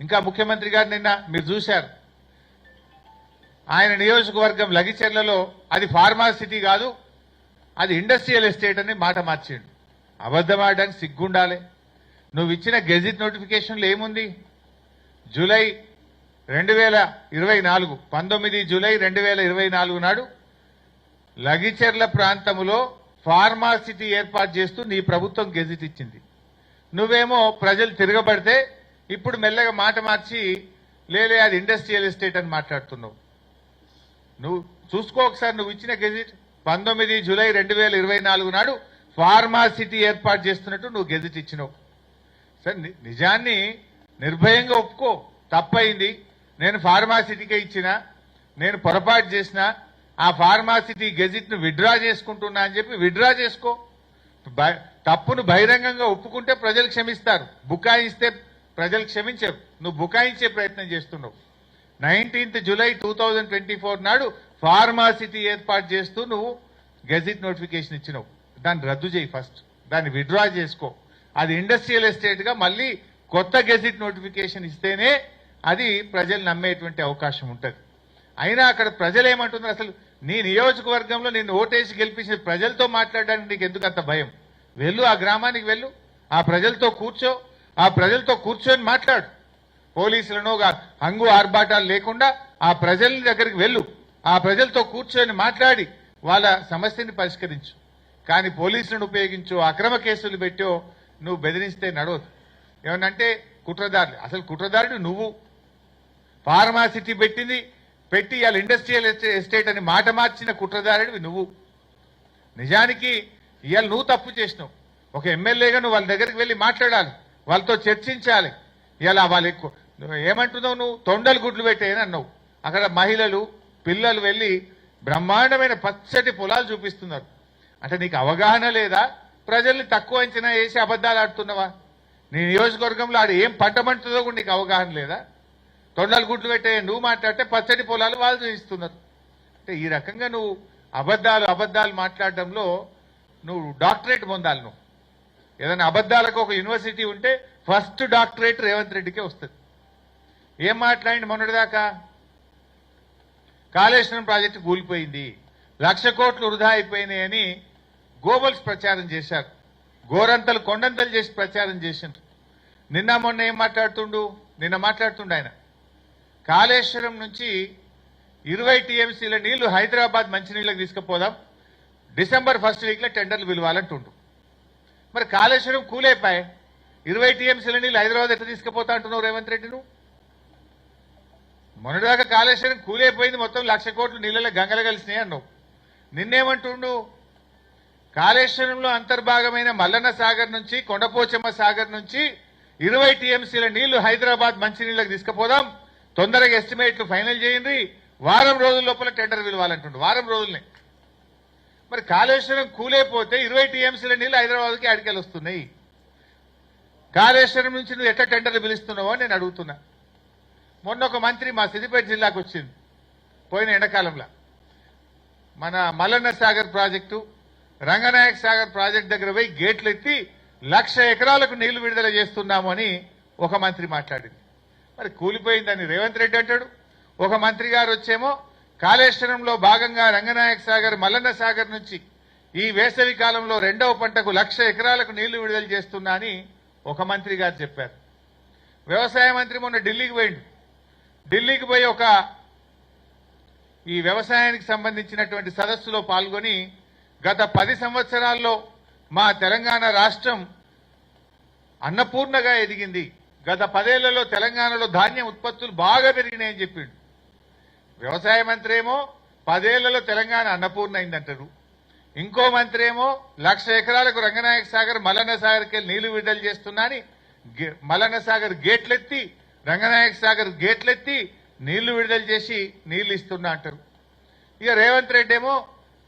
ఇంకా ముఖ్యమంత్రి గారు నిన్న మీరు చూశారు. ఆయన నియోజకవర్గం లగిచెర్లలో అది ఫార్మాసిటీ కాదు అది ఇండస్ట్రియల్ ఎస్టేట్ అని మాట మార్చిండు. అబద్ధమాడడానికి సిగ్గుండాలి. నువ్వు ఇచ్చిన గెజిట్ నోటిఫికేషన్లో ఏముంది? జూలై రెండు వేల ఇరవై నాలుగు పంతొమ్మిది జూలై రెండు వేల ఇరవై నాలుగు నాడు లగిచెర్ల ప్రాంతంలో ఫార్మాసిటీ ఏర్పాటు చేస్తూ నీ ప్రభుత్వం గెజిట్ ఇచ్చింది. నువ్వేమో ప్రజలు తిరగబడితే ఇప్పుడు మెల్లగా మాట మార్చి లేలే అది ఇండస్ట్రియల్ ఎస్టేట్ అని మాట్లాడుతున్నావు. నువ్వు చూసుకో ఒకసారి నువ్వు ఇచ్చిన గెజిట్ పంతొమ్మిది జూలై రెండు వేల ఇరవై నాలుగు నాడు ఫార్మాసిటీ ఏర్పాటు చేస్తున్నట్టు నువ్వు గెజిట్ ఇచ్చినావు. సరే ని- నిజాన్ని నిర్భయంగా ఒప్పుకో. తప్పైంది. నేను ఫార్మాసిటీకే ఇచ్చిన నేను పొరపాటు చేసిన ఆ ఫార్మాసిటీ గెజిట్ను విడ్రా చేసుకుంటున్నా అని చెప్పి విడ్రా చేసుకో. తప్పును బహిరంగంగా ఒప్పుకుంటే ప్రజలు క్షమిస్తారు. బుకాయిస్తే ప్రజలు క్షమించరు నువ్వు బుకాయించే ప్రయత్నం చేస్తున్నావు. Nineteenth July two thousand twenty four నాడు ఫార్మాసిటీ ఏర్పాటు చేస్తూ నువ్వు గెజిట్ నోటిఫికేషన్ ఇచ్చినావు. దాన్ని రద్దు చేయి ఫస్ట్. దాన్ని విడ్రా చేసుకో. అది ఇండస్ట్రియల్ ఎస్టేట్గా మళ్ళీ కొత్త గెజిట్ నోటిఫికేషన్ ఇస్తేనే అది ప్రజలు నమ్మేటువంటి అవకాశం ఉంటుంది. అయినా అక్కడ ప్రజలు ఏమంటున్నారు అసలు నీ నియోజకవర్గంలో నిన్ను ఓటేసి గెలిపించిన ప్రజలతో మాట్లాడడానికి నీకు ఎందుకు అంత భయం? వెళ్ళు ఆ గ్రామానికి వెళ్ళు. ఆ ప్రజలతో కూర్చో. ఆ ప్రజలతో కూర్చొని మాట్లాడు. పోలీసులను హంగు ఆర్భాటాలు లేకుండా ఆ ప్రజల దగ్గరికి వెళ్ళు. ఆ ప్రజలతో కూర్చొని మాట్లాడి వాళ్ళ సమస్యని పరిష్కరించు. కానీ పోలీసులను ఉపయోగించో అక్రమ కేసులు పెట్టో నువ్వు బెదిరిస్తే నడవదు. ఏమనంటే కుట్రదారులు అసలు కుట్రదారుడు నువ్వు. ఫార్మాసిటీ పెట్టింది పెట్టి ఇవాళ ఇండస్ట్రియల్ ఎస్టేట్ అని మాట మార్చిన కుట్రదారుడివి నువ్వు. నిజానికి ఇవాళ నువ్వు తప్పు చేసినావు. ఒక ఎమ్మెల్యేగా నువ్వు వాళ్ళ దగ్గరికి వెళ్ళి మాట్లాడాలి. వాళ్ళతో చర్చించాలి. ఇలా వాళ్ళు ఎక్కువ నువ్వు ఏమంటున్నావు నువ్వు? తొండలు గుడ్లు పెట్టేయని అన్నావు. అక్కడ మహిళలు పిల్లలు వెళ్ళి బ్రహ్మాండమైన పచ్చటి పొలాలు చూపిస్తున్నారు. అంటే నీకు అవగాహన లేదా? ప్రజల్ని తక్కువ అంచనా వేసి అబద్ధాలు ఆడుతున్నావా? నీ నియోజకవర్గంలో ఆడు ఏం పంటమంటుందో కూడా నీకు అవగాహన లేదా? తొండలు గుడ్లు పెట్టే నువ్వు మాట్లాడితే పచ్చడి పొలాలు వాళ్ళు చూపిస్తున్నారు. అంటే ఈ రకంగా నువ్వు అబద్ధాలు అబద్ధాలు మాట్లాడడంలో నువ్వు డాక్టరేట్ పొందాలి నువ్వు. ఏదైనా అబద్ధాలకు ఒక యూనివర్సిటీ ఉంటే ఫస్ట్ డాక్టరేట్ రేవంత్ రెడ్డికే వస్తుంది. ఏం మాట్లాడింది మొన్నటిదాకా? కాళేశ్వరం ప్రాజెక్టు కూలిపోయింది లక్ష కోట్లు వృధా అయిపోయినాయని గోబల్స్ ప్రచారం చేశారు. గోరంతలు కొండంతలు చేసి ప్రచారం చేసిండ్రు. నిన్న మొన్న ఏం మాట్లాడుతుండు? నిన్న మాట్లాడుతుండు ఆయన. కాళేశ్వరం నుంచి ఇరవై టీఎంసీల నీళ్ళు హైదరాబాద్ మంచినీళ్ళకి తీసుకుపోదాం డిసెంబర్ ఫస్ట్ వీక్లో టెండర్లు పిలవాలంటుండు. మరి కాళేశ్వరం కూలైపోయి ఇరవై టీఎంసీల నీళ్ళు హైదరాబాద్ ఎట్లా తీసుకుపోతా అంటున్నావు రేవంత్ రెడ్డి నువ్వు? మొన్నటిదాకా కాళేశ్వరం కూలైపోయింది మొత్తం లక్ష కోట్లు నీళ్ళలో గంగలు కలిసినాయి అన్నావు. నిన్నేమంటుండు? కాళేశ్వరంలో అంతర్భాగమైన మల్లన్న సాగర్ నుంచి కొండపోచమ్మ సాగర్ నుంచి ఇరవై టీఎంసీల నీళ్ళు హైదరాబాద్ మంచినీళ్ళకి తీసుకుపోదాం. తొందరగా ఎస్టిమేట్లు ఫైనల్ చేయండి. వారం రోజుల లోపల టెండర్ పిలవాలంటుండు. వారం రోజులనే. మరి కాళేశ్వరం కూలైపోతే ఇరవై టీఎంసీల నీళ్ళు హైదరాబాద్కి అడికెళ్ళి వస్తున్నాయి. కాళేశ్వరం నుంచి నువ్వు ఎట్లా టెండర్లు పిలుస్తున్నావో నేను అడుగుతున్నా. మొన్న ఒక మంత్రి మా సిద్దిపేట జిల్లాకు వచ్చింది పోయిన ఎండాకాలంలో. మన మల్లన్న సాగర్ ప్రాజెక్టు రంగనాయక సాగర్ ప్రాజెక్ట్ దగ్గర పోయి గేట్లు ఎత్తి లక్ష ఎకరాలకు నీళ్ళు విడుదల చేస్తున్నాము అని ఒక మంత్రి మాట్లాడింది. మరి కూలిపోయిందని రేవంత్ రెడ్డి అంటాడు. ఒక మంత్రి గారు వచ్చేమో కాళేశ్వరంలో భాగంగా రంగనాయక సాగర్ మల్లన్న సాగర్ నుంచి ఈ వేసవి కాలంలో రెండవ పంటకు లక్ష ఎకరాలకు నీళ్ళు విడుదల చేస్తున్నా అని ఒక మంత్రి గారు చెప్పారు. వ్యవసాయ మంత్రి మొన్న ఢిల్లీకి పోయిండు. ఢిల్లీకి పోయి ఒక ఈ వ్యవసాయానికి సంబంధించినటువంటి సదస్సులో పాల్గొని గత పది సంవత్సరాల్లో మా తెలంగాణ రాష్ట్రం అన్నపూర్ణగా ఎదిగింది. గత పదేళ్ళలో తెలంగాణలో ధాన్యం ఉత్పత్తులు బాగా పెరిగినాయని చెప్పిండు. వ్యవసాయ మంత్రి ఏమో పదేళ్ళలో తెలంగాణ అన్నపూర్ణ అయిందంటారు ఇంకో మంత్రి ఏమో లక్ష ఎకరాలకు రంగనాయక సాగర్ మల్లన్న సాగర్కి నీళ్ళు విడుదల చేస్తున్నా అని మల్లన్న సాగర్ గేట్లెత్తి రంగనాయక సాగర్ గేట్లెత్తి నీళ్ళు విడుదల చేసి నీళ్ళు ఇస్తున్నా అంటారు. ఇక రేవంత్ రెడ్డి ఏమో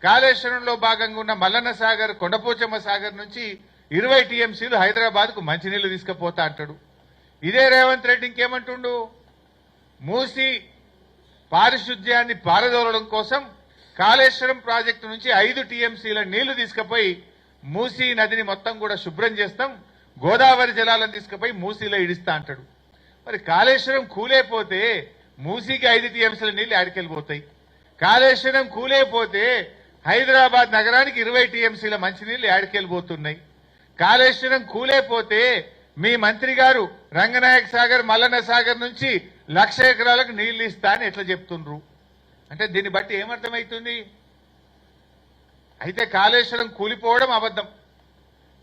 కాళేశ్వరంలో భాగంగా ఉన్న మల్లన్న సాగర్ కొండపోచమ్మ సాగర్ నుంచి ఇరవై టీఎంసీలు హైదరాబాద్కు మంచినీళ్ళు తీసుకుపోతా అంటాడు. ఇదే రేవంత్ రెడ్డి ఇంకేమంటుండు? మూసి పారిశుద్ధ్యాన్ని పారదోలడం కోసం కాళేశ్వరం ప్రాజెక్టు నుంచి ఐదు టీఎంసీల నీళ్ళు తీసుకుపోయి మూసీ నదిని మొత్తం కూడా శుభ్రం చేస్తాం. గోదావరి జలాలను తీసుకుపోయి మూసీలో ఇడిస్తా అంటాడు. మరి కాళేశ్వరం కూలేపోతే మూసీకి ఐదు టీఎంసీల నీళ్ళు ఆడికెళ్ళిపోతాయి కాళేశ్వరం కూలేపోతే హైదరాబాద్ నగరానికి ఇరవై టీఎంసీల మంచినీళ్ళు ఆడికెళ్ళిపోతున్నాయి కాళేశ్వరం కూలేపోతే మీ మంత్రి గారు రంగనాయక సాగర్ మల్లన్న సాగర్ నుంచి లక్ష ఎకరాలకు నీళ్ళు ఇస్తా అని ఎట్లా చెప్తుండ్రు? అంటే దీన్ని బట్టి ఏమర్థమవుతుంది అయితే కాళేశ్వరం కూలిపోవడం అబద్ధం.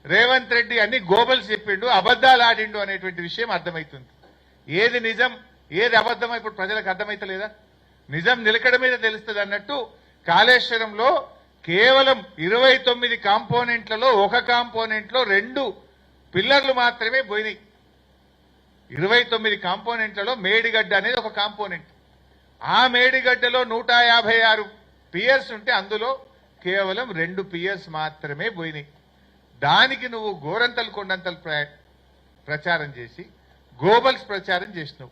రేవంత్ రెడ్డి అన్ని గోబల్స్ చెప్పిండు అబద్ధాలు ఆడిండు అనేటువంటి విషయం అర్థమవుతుంది ఏది నిజం ఏది అబద్ధం ఇప్పుడు ప్రజలకు అర్థమైతలేదా? నిజం నిలకడ మీద తెలుస్తుంది అన్నట్టు కాళేశ్వరంలో కేవలం ఇరవై తొమ్మిది కాంపోనెంట్లలో ఒక కాంపోనెంట్లో రెండు పిల్లర్లు మాత్రమే పోయినాయి. ఇరవై తొమ్మిది కాంపోనెంట్లలో మేడిగడ్డ అనేది ఒక కాంపోనెంట్. ఆ మేడిగడ్డలో నూట యాభై ఆరు పియర్స్ ఉంటే అందులో కేవలం రెండు పియర్స్ మాత్రమే పోయినాయి. దానికి నువ్వు గోరంతలు కొండంతలు ప్రచారం చేసి గోబల్స్ ప్రచారం చేసినావు.